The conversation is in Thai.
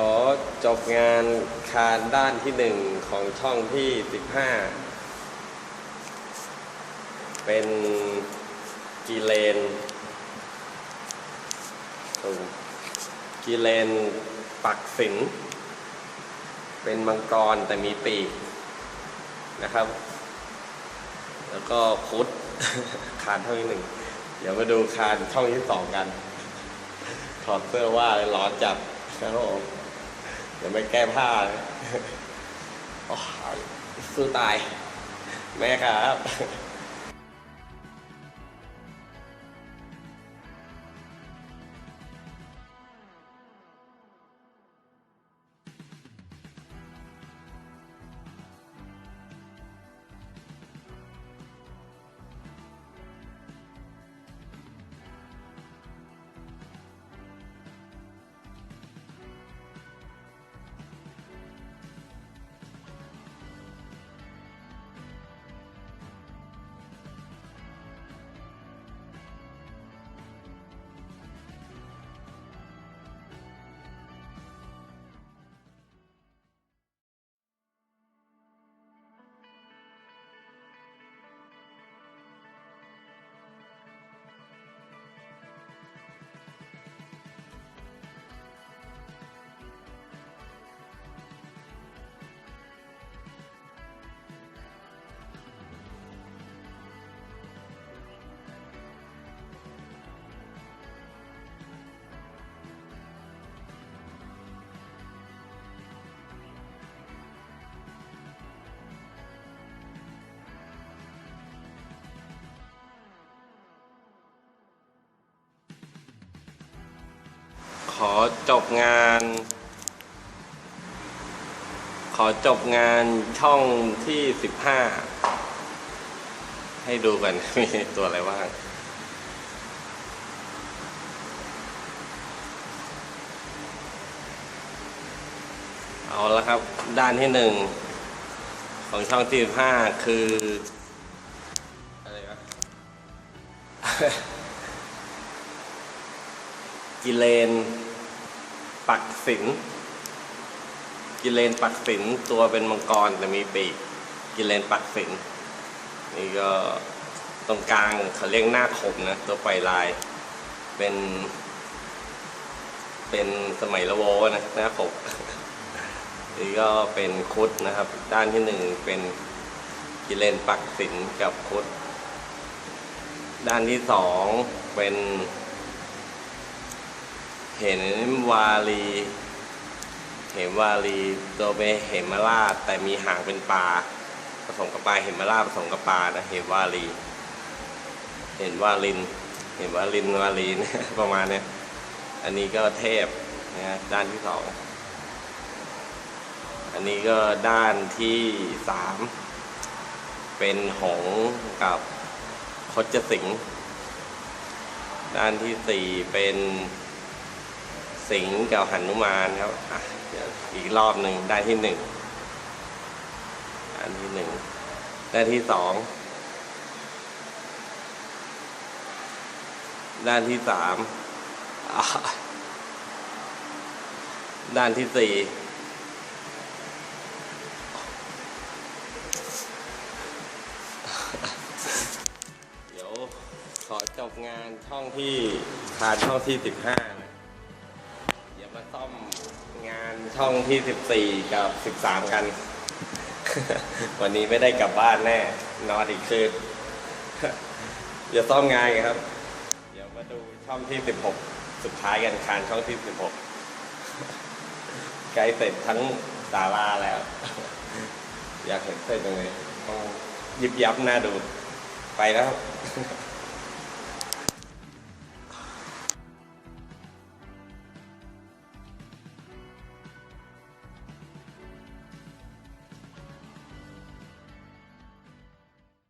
ขอจบงานคานด้านที่หนึ่งของช่องที่สิบห้าเป็นกีเลนกีเลนปักสิน เป็นมังกรแต่มีปีกนะครับ แล้วก็คุดคานช่องที่หนึ่ง เดี๋ยวมาดูคานช่องที่สองกัน ถอดเสื้อว่าร้อนจัดครับผม เดี๋ยวไม่แก้ผ้านะโอ้ยสู้ตาย แม่ครับ ขอจบงาน ขอจบงานช่องที่สิบห้าให้ดูกัน มีตัวอะไรบ้างเอาละครับ ด้านที่หนึ่งของช่องที่สิบห้าคือ อะไรวะกิเลน ปักสินกิเลนปักสินตัวเป็นมังกรแต่มีปีก กิเลนปักสินนี่ก็ตรงกลางเขาเรียกหน้าคมนะตัวไฟลาย เป็น เป็นสมัยละโวนะหน้าคมนี่ก็เป็นคุดนะครับ ด้านที่หนึ่งเป็นกิเลนปักสินกับคุด ด้านที่สองเป็น เห็นวาลีเห็นวาลีตัวเป็นเหมราแต่มีหางเป็นปลาผสมกับปลาเห็นมราผสมกับปลานะเห็นวาลี เห็นวาลิน เห็นวาลินวาลีนประมาณเนี้ยอันนี้ก็เทพนะด้านที่สองอันนี้ก็ด้านที่สามเป็นหงกับคดสิงด้านที่สี่เป็น สิงห์กับหันุมานครับอะเดี๋ยวอีกรอบหนึ่งได้ที่หนึ่งอันที่หนึ่งได้ที่สองด้านที่สามด้านที่สี่เดี๋ยวขอจบงานช่องที่คานช่องที่สิบห้านะ มาซ่อมงานช่องที่ 14 กับ 13 กัน วันนี้ไม่ได้กลับบ้านแน่ นอนอีกคืนเดี๋ยวซ่อมงานครับ เดี๋ยวมาดูช่องที่ 16 สุดท้ายกันคานช่องที่ 16ใกล้เสร็จทั้งศาลาแล้ว อยากเห็นเสร็จตรงนี้ต้องยิบยับหน้าดู ไปแล้ว